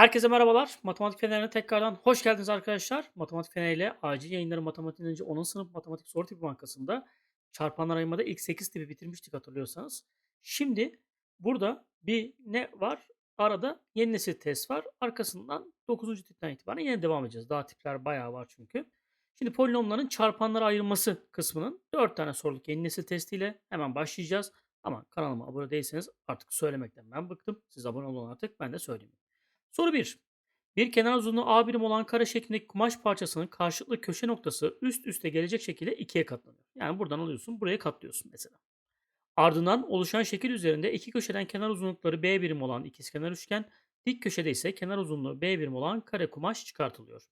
Herkese merhabalar. Matematik Feneri'ne tekrardan hoş geldiniz arkadaşlar. Matematik Feneri ile acil yayınları Matematik önce 10. sınıf Matematik Soru Tipi Bankası'nda çarpanlar ayırmada ilk 8 tipi bitirmiştik hatırlıyorsanız. Şimdi burada bir ne var? Arada yeni nesil test var. Arkasından 9. tipten itibaren yine devam edeceğiz. Daha tipler bayağı var çünkü. Şimdi polinomların çarpanlara ayrılması kısmının 4 tane soruluk yeni nesil testiyle hemen başlayacağız. Ama kanalıma abone değilseniz artık söylemekten ben bıktım. Siz abone olun artık ben de söyleyeyim. Soru 1. Bir kenar uzunluğu A birim olan kare şeklindeki kumaş parçasının karşılıklı köşe noktası üst üste gelecek şekilde ikiye katlanıyor. Yani buradan alıyorsun, buraya katlıyorsun mesela. Ardından oluşan şekil üzerinde iki köşeden kenar uzunlukları B birim olan ikizkenar üçgen, dik köşede ise kenar uzunluğu B birim olan kare kumaş çıkartılıyor.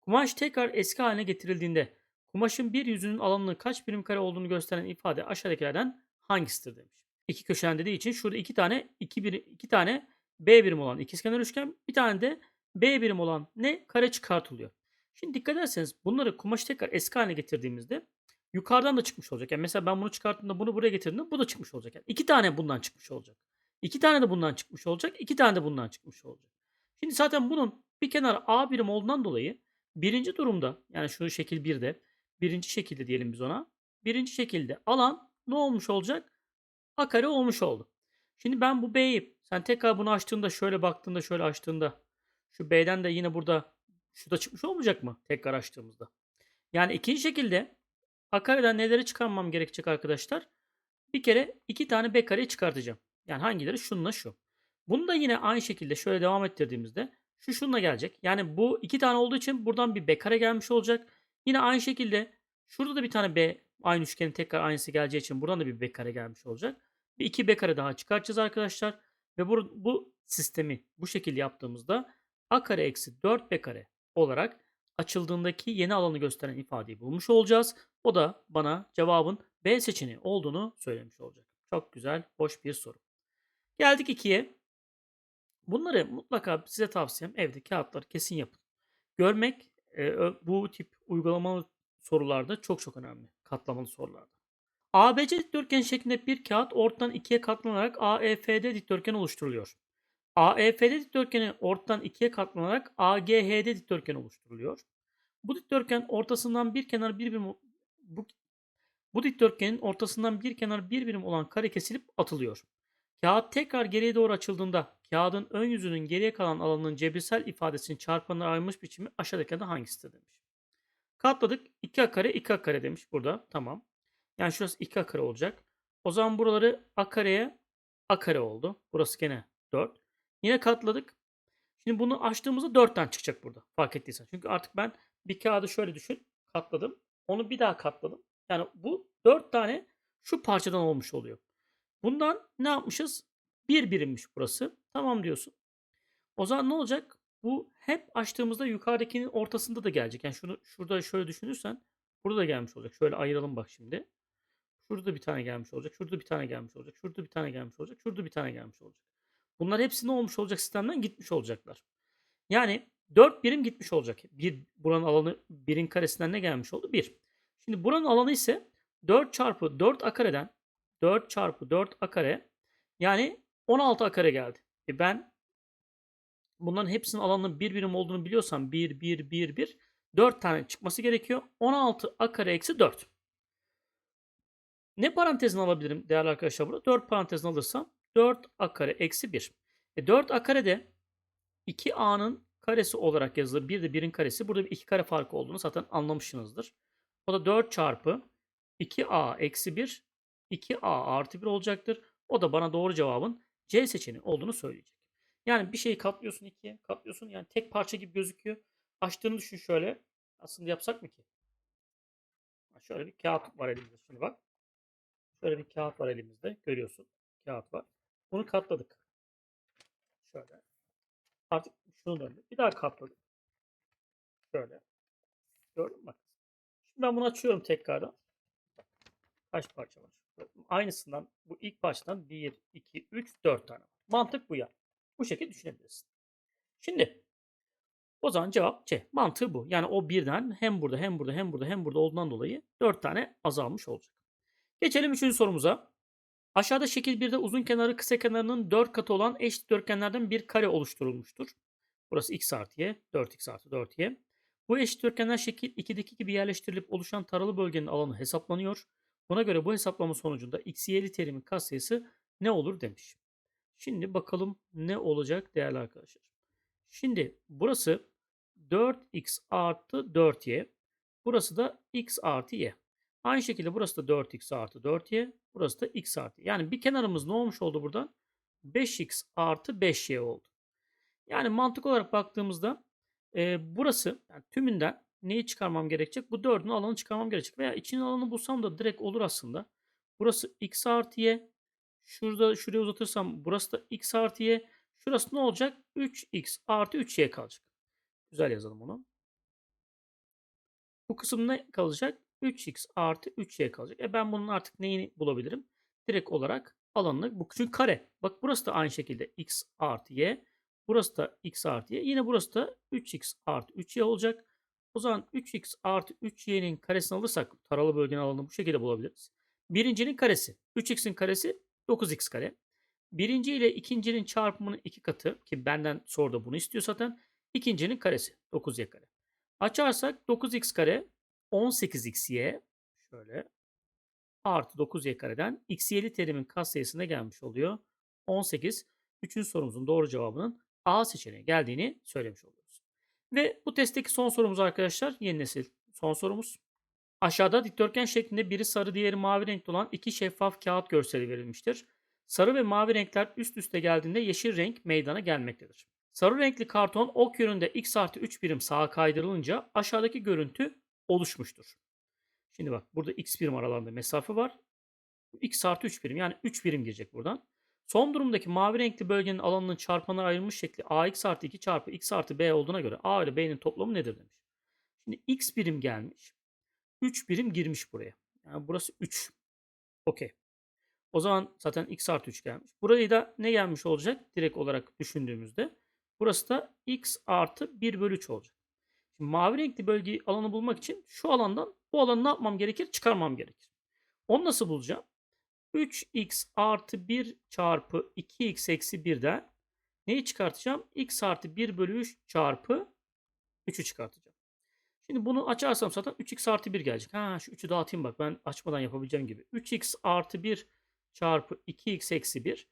Kumaş tekrar eski haline getirildiğinde kumaşın bir yüzünün alanının kaç birim kare olduğunu gösteren ifade aşağıdakilerden hangisidir demiş. İki köşeden dediği için şurada iki tane iki, bir, iki tane B birim olan ikizkenar üçgen, bir tane de B birim olan ne? Kare çıkartılıyor. Şimdi dikkat ederseniz bunları kumaş tekrar eski haline getirdiğimizde yukarıdan da çıkmış olacak. Yani mesela ben bunu çıkarttığımda bunu buraya getirdiğimde bu da çıkmış olacak. Yani iki tane bundan çıkmış olacak. İki tane de bundan çıkmış olacak. iki tane de bundan çıkmış olacak. Şimdi zaten bunun bir kenar A birim olduğundan dolayı birinci durumda yani şu şekil 1'de birinci şekilde diyelim biz ona. Birinci şekilde alan ne olmuş olacak? A kare olmuş oldu. Şimdi ben bu B'yi sen tekrar bunu açtığında şöyle baktığında şöyle açtığında şu B'den de yine burada şu çıkmış olmayacak mı tekrar açtığımızda? Yani ikinci şekilde A kareden neleri çıkarmam gerekecek arkadaşlar? Bir kere iki tane B kareyi çıkartacağım. Yani hangileri? Şununla şu. Bunu da yine aynı şekilde şöyle devam ettirdiğimizde şu şununla gelecek. Yani bu iki tane olduğu için buradan bir B kare gelmiş olacak. Yine aynı şekilde şurada da bir tane B aynı üçgenin tekrar aynısı geleceği için buradan da bir B kare gelmiş olacak. Bir iki B kare daha çıkartacağız arkadaşlar. Ve bu, bu sistemi bu şekilde yaptığımızda a kare eksi 4 b kare olarak açıldığındaki yeni alanı gösteren ifadeyi bulmuş olacağız. O da bana cevabın B seçeneği olduğunu söylemiş olacak. Çok güzel, hoş bir soru. Geldik 2'ye. Bunları mutlaka size tavsiyem evde kağıtları kesin yapın. Görmek e, bu tip uygulamalı sorularda çok çok önemli. Katlamalı sorularda. ABC dikdörtgen şeklinde bir kağıt ortadan ikiye katlanarak AEFD dikdörtgen oluşturuluyor. AEFD dikdörtgeni ortadan ikiye katlanarak AGHD dikdörtgen oluşturuluyor. Bu dikdörtgen ortasından bir kenar bir birim bu, bu dikdörtgenin ortasından bir kenar bir birim olan kare kesilip atılıyor. Kağıt tekrar geriye doğru açıldığında kağıdın ön yüzünün geriye kalan alanının cebirsel ifadesinin çarpanına ayrılmış biçimi aşağıdakilerden hangisidir demiş. Katladık 2a kare 2a kare demiş burada. Tamam. Yani şurası 2 a kare olacak. O zaman buraları a kareye a kare oldu. Burası gene 4. Yine katladık. Şimdi bunu açtığımızda 4 tane çıkacak burada. Fark ettiysen. Çünkü artık ben bir kağıdı şöyle düşün. Katladım. Onu bir daha katladım. Yani bu 4 tane şu parçadan olmuş oluyor. Bundan ne yapmışız? Bir birimmiş burası. Tamam diyorsun. O zaman ne olacak? Bu hep açtığımızda yukarıdakinin ortasında da gelecek. Yani şunu şurada şöyle düşünürsen burada da gelmiş olacak. Şöyle ayıralım bak şimdi. Şurada bir tane gelmiş olacak. Şurada bir tane gelmiş olacak. Şurada bir tane gelmiş olacak. Şurada bir tane gelmiş olacak. Bunlar hepsi ne olmuş olacak sistemden gitmiş olacaklar. Yani 4 birim gitmiş olacak. Bir buranın alanı birin karesinden ne gelmiş oldu? 1. Şimdi buranın alanı ise 4 çarpı 4 a kareden 4 çarpı 4 a kare yani 16 a kare geldi. E ben bunların hepsinin alanının bir birim olduğunu biliyorsam 1 1 1 1 4 tane çıkması gerekiyor. 16 a kare eksi 4. Ne parantezini alabilirim değerli arkadaşlar burada? 4 parantezini alırsam 4a kare eksi 1. E 4a kare de 2a'nın karesi olarak yazılır. Bir de 1'in karesi. Burada bir 2 kare farkı olduğunu zaten anlamışsınızdır. O da 4 çarpı 2a eksi 1 2a artı 1 olacaktır. O da bana doğru cevabın C seçeneği olduğunu söyleyecek. Yani bir şeyi katlıyorsun ikiye, katlıyorsun. Yani tek parça gibi gözüküyor. Açtığını düşün şöyle. Aslında yapsak mı ki? Şöyle bir kağıt var elimizde. Şimdi bak. Şöyle bir kağıt var elimizde. Görüyorsun. Kağıt var. Bunu katladık. Şöyle. Artık şunu döndük. Bir daha katladık. Şöyle. Gördün mü? Şimdi ben bunu açıyorum tekrardan. Kaç parça var? Aynısından bu ilk parçadan 1, 2, 3, 4 tane. Mantık bu ya. Bu şekilde düşünebilirsin. Şimdi o zaman cevap C. Mantığı bu. Yani o birden hem burada hem burada hem burada hem burada olduğundan dolayı 4 tane azalmış olacak. Geçelim 3. sorumuza. Aşağıda şekil 1'de uzun kenarı kısa kenarının 4 katı olan eş dikdörtgenlerden bir kare oluşturulmuştur. Burası x artı y, 4x artı 4y. Bu eşitdörtgenler şekil 2'deki gibi yerleştirilip oluşan taralı bölgenin alanı hesaplanıyor. Buna göre bu hesaplama sonucunda x, y'li terimin katsayısı ne olur demiş. Şimdi bakalım ne olacak değerli arkadaşlar. Şimdi burası 4x artı 4y. Burası da x artı y. Aynı şekilde burası da 4x artı 4y. Burası da x artı. Yani bir kenarımız ne olmuş oldu buradan? 5x artı 5y oldu. Yani mantık olarak baktığımızda e, burası yani tümünden neyi çıkarmam gerekecek? Bu 4'ün alanı çıkarmam gerekecek. Veya içinin alanı bulsam da direkt olur aslında. Burası x artı y. Şurada şuraya uzatırsam burası da x artı y. Şurası ne olacak? 3x artı 3y kalacak. Güzel yazalım onu. Bu kısım ne kalacak? 3x artı 3y kalacak. E ben bunun artık neyini bulabilirim? Direkt olarak alanını bu çünkü kare. Bak burası da aynı şekilde x artı y. Burası da x artı y. Yine burası da 3x artı 3y olacak. O zaman 3x artı 3y'nin karesini alırsak taralı bölgenin alanını bu şekilde bulabiliriz. Birincinin karesi. 3x'in karesi 9x kare. Birinci ile ikincinin çarpımının iki katı ki benden soruda bunu istiyor zaten. İkincinin karesi 9y kare. Açarsak 9x kare 18xy şöyle artı 9y kareden xy'li terimin katsayısına gelmiş oluyor. 18. Üçüncü sorumuzun doğru cevabının A seçeneği geldiğini söylemiş oluyoruz. Ve bu testteki son sorumuz arkadaşlar yeni nesil son sorumuz. Aşağıda dikdörtgen şeklinde biri sarı diğeri mavi renkli olan iki şeffaf kağıt görseli verilmiştir. Sarı ve mavi renkler üst üste geldiğinde yeşil renk meydana gelmektedir. Sarı renkli karton ok yönünde x artı 3 birim sağa kaydırılınca aşağıdaki görüntü oluşmuştur. Şimdi bak burada x birim aralarında mesafe var. x artı 3 birim yani 3 birim girecek buradan. Son durumdaki mavi renkli bölgenin alanının çarpanlara ayrılmış şekli ax artı 2 çarpı x artı b olduğuna göre a ile b'nin toplamı nedir demiş. Şimdi x birim gelmiş. 3 birim girmiş buraya. Yani burası 3. Okey. O zaman zaten x artı 3 gelmiş. Burayı da ne gelmiş olacak? Direkt olarak düşündüğümüzde. Burası da x artı 1 bölü 3 olacak. Mavi renkli bölgeyi alanı bulmak için şu alandan bu alanı ne yapmam gerekir? Çıkarmam gerekir. Onu nasıl bulacağım? 3x artı 1 çarpı 2x eksi 1'den neyi çıkartacağım? x artı 1 bölü 3 çarpı 3'ü çıkartacağım. Şimdi bunu açarsam zaten 3x artı 1 gelecek. Ha şu 3'ü dağıtayım bak ben açmadan yapabileceğim gibi. 3x artı 1 çarpı 2x eksi 1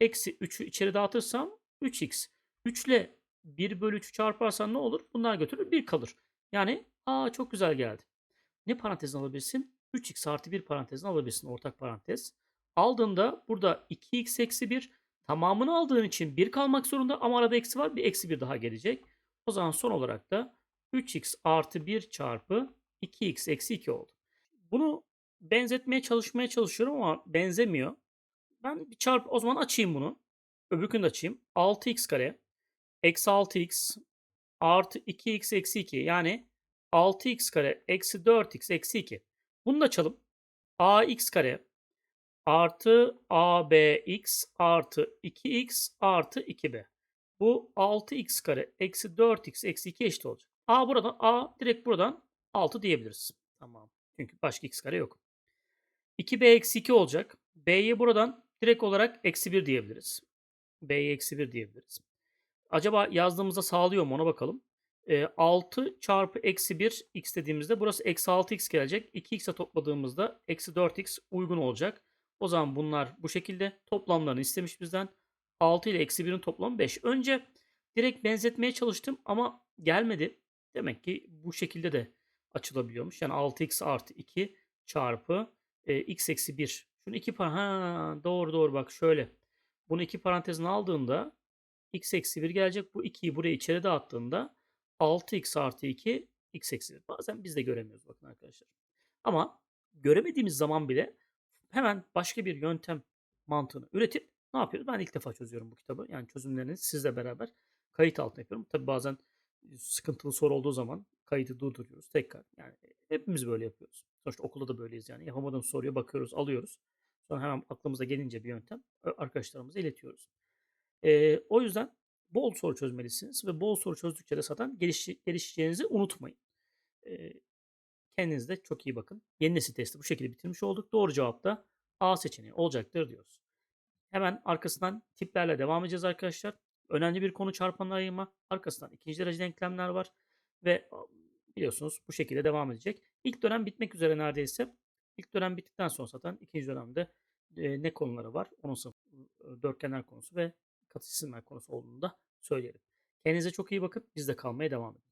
eksi 3'ü içeri dağıtırsam 3x. 3 ile 1 bölü 3'ü çarparsan ne olur? Bunlar götürür 1 kalır. Yani aa çok güzel geldi. Ne parantezini alabilirsin? 3x artı 1 parantezini alabilirsin ortak parantez. Aldığında burada 2x eksi 1 tamamını aldığın için 1 kalmak zorunda ama arada eksi var bir eksi 1 daha gelecek. O zaman son olarak da 3x artı 1 çarpı 2x eksi 2 oldu. Bunu benzetmeye çalışmaya çalışıyorum ama benzemiyor. Ben bir çarp o zaman açayım bunu. Öbürkünü de açayım. 6x kare eksi 6x artı 2x eksi 2 yani 6x kare eksi 4x eksi 2. Bunu da açalım. ax kare artı abx artı 2x artı 2b. Bu 6x kare eksi 4x eksi 2 eşit olacak. a buradan a direkt buradan 6 diyebiliriz. Tamam. Çünkü başka x kare yok. 2b eksi 2 olacak. b'yi buradan direkt olarak eksi 1 diyebiliriz. b'ye eksi 1 diyebiliriz. Acaba yazdığımızda sağlıyor mu ona bakalım. E, 6 çarpı eksi 1 x dediğimizde burası eksi 6x gelecek. 2x'e topladığımızda eksi 4x uygun olacak. O zaman bunlar bu şekilde toplamlarını istemiş bizden. 6 ile eksi 1'in toplamı 5. Önce direkt benzetmeye çalıştım ama gelmedi. Demek ki bu şekilde de açılabiliyormuş. Yani 6x artı 2 çarpı e, x eksi 1. Şunu iki par ha doğru doğru bak şöyle. Bunu iki parantezine aldığında x eksi 1 gelecek. Bu 2'yi buraya içeri dağıttığında 6x artı 2 x eksi 1. Bazen biz de göremiyoruz bakın arkadaşlar. Ama göremediğimiz zaman bile hemen başka bir yöntem mantığını üretip ne yapıyoruz? Ben ilk defa çözüyorum bu kitabı. Yani çözümlerini sizle beraber kayıt altına yapıyorum. Tabi bazen sıkıntılı soru olduğu zaman kaydı durduruyoruz tekrar. Yani hepimiz böyle yapıyoruz. Sonuçta okulda da böyleyiz yani. Yapamadığımız soruya bakıyoruz, alıyoruz. Sonra hemen aklımıza gelince bir yöntem arkadaşlarımıza iletiyoruz. E, o yüzden bol soru çözmelisiniz ve bol soru çözdükçe de zaten geliş, gelişeceğinizi unutmayın. E, kendinize çok iyi bakın. Yeni nesil testi bu şekilde bitirmiş olduk. Doğru cevap da A seçeneği olacaktır diyoruz. Hemen arkasından tiplerle devam edeceğiz arkadaşlar. Önemli bir konu çarpanlar ayırma. Arkasından ikinci derece denklemler var. Ve biliyorsunuz bu şekilde devam edecek. İlk dönem bitmek üzere neredeyse. İlk dönem bittikten sonra zaten ikinci dönemde e, ne konuları var? Onun sınıfı, dörtgenler konusu ve katı cisimler konusu olduğunu da söyleyelim. Kendinize çok iyi bakın. Biz de kalmaya devam edin.